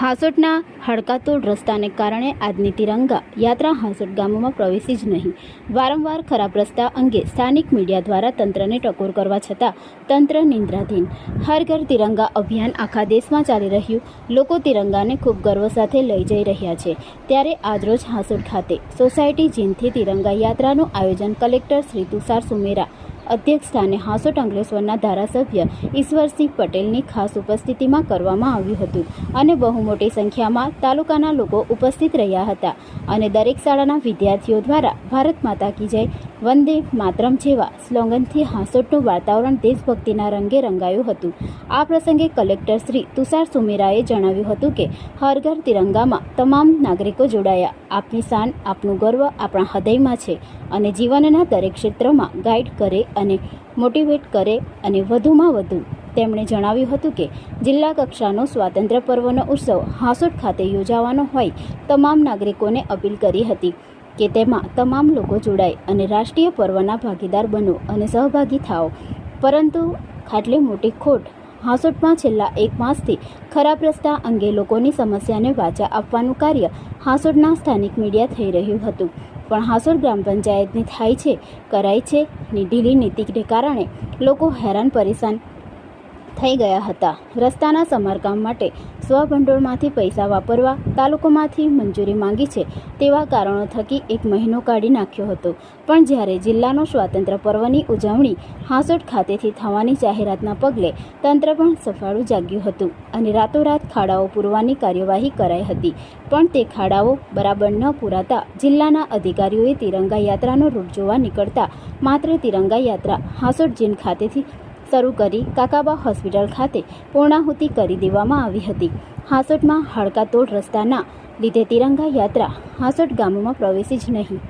હાંસોટના હડકાતોડ રસ્તાને કારણે આજની તિરંગા યાત્રા હાંસોટ ગામોમાં પ્રવેશી જ નહીં. વારંવાર ખરાબ રસ્તા અંગે સ્થાનિક મીડિયા દ્વારા તંત્રને ટકોર કરવા છતાં તંત્ર નિંદ્રાધીન. હર ઘર તિરંગા અભિયાન આખા દેશમાં ચાલી રહ્યું. લોકો તિરંગાને ખૂબ ગર્વ સાથે લઈ જઈ રહ્યા છે. ત્યારે આજરોજ હાંસોટ ખાતે સોસાયટી જીનથી તિરંગા યાત્રાનું આયોજન કલેક્ટર શ્રી તુષાર સુમેરા અધ્યક્ષ સ્થાને હાંસોટ અંકલેશ્વરના ધારાસભ્ય ઈશ્વરસિંહ પટેલની ખાસ ઉપસ્થિતિમાં કરવામાં આવ્યું હતું અને બહુ મોટી સંખ્યામાં તાલુકાના લોકો ઉપસ્થિત રહ્યા હતા અને દરેક શાળાના વિદ્યાર્થીઓ દ્વારા ભારત માતા કી જય વંદે માતરમ જેવા સ્લોગનથી હાંસોટનું વાતાવરણ દેશભક્તિના રંગે રંગાયું હતું. આ પ્રસંગે કલેક્ટર શ્રી તુષાર સુમેરાએ જણાવ્યું હતું કે, હર ઘર તિરંગામાં તમામ નાગરિકો જોડાયા. આપની શાન, આપનું ગર્વ આપણા હૃદયમાં છે અને જીવનના દરેક ક્ષેત્રમાં ગાઈડ કરે અને મોટિવેટ કરે અને વધુમાં વધુ. તેમણે જણાવ્યું હતું કે, જિલ્લા કક્ષાનો સ્વાતંત્ર્ય પર્વનો ઉત્સવ હાંસોટ ખાતે યોજાવાનો હોય, તમામ નાગરિકોને અપીલ કરી હતી. કે તેમાં તમામ લોકો જોડાય અને રાષ્ટ્રીય પર્વના ભાગીદાર બનો અને સહભાગી થાઓ. પરંતુ ખાટલી મોટી ખોટ. હાંસોટમાં છેલ્લા એક માસથી ખરાબ રસ્તા અંગે લોકોની સમસ્યાને વાચા આપવાનું કાર્ય હાંસોટના સ્થાનિક મીડિયા થઈ રહ્યું હતું. પણ હાંસોટ ગ્રામ પંચાયતની થાય છે, કરાય છે, ની ઢીલી નીતિને કારણે લોકો હેરાન પરેશાન થઈ ગયા હતા. રસ્તાના સમારકામ માટે સ્વભંડોળમાંથી પૈસા વાપરવા તાલુકોમાંથી મંજૂરી માંગી છે તેવા કારણો થકી એક મહિનો કાઢી નાખ્યો હતો. પણ જ્યારે જિલ્લાનો સ્વાતંત્ર્ય પર્વની ઉજવણી હાંસોટ ખાતેથી થવાની જાહેરાતના પગલે તંત્ર પણ સફાળું જાગ્યું હતું અને રાતોરાત ખાડાઓ પૂરવાની કાર્યવાહી કરાઈ હતી. પણ તે ખાડાઓ બરાબર ન પૂરાતા જિલ્લાના અધિકારીઓએ તિરંગા યાત્રાનો રૂટ જોવા નીકળતા માત્ર તિરંગા યાત્રા હાંસોટ જીન ખાતેથી શરૂ કરી કાકાબા હોસ્પિટલ ખાતે પૂર્ણાહુતિ કરી દેવામાં આવી હતી. હાંસોટમાં હાડકાતોડ રસ્તાના લીધે તિરંગા યાત્રા હાંસોટ ગામોમાં પ્રવેશી જ નહીં.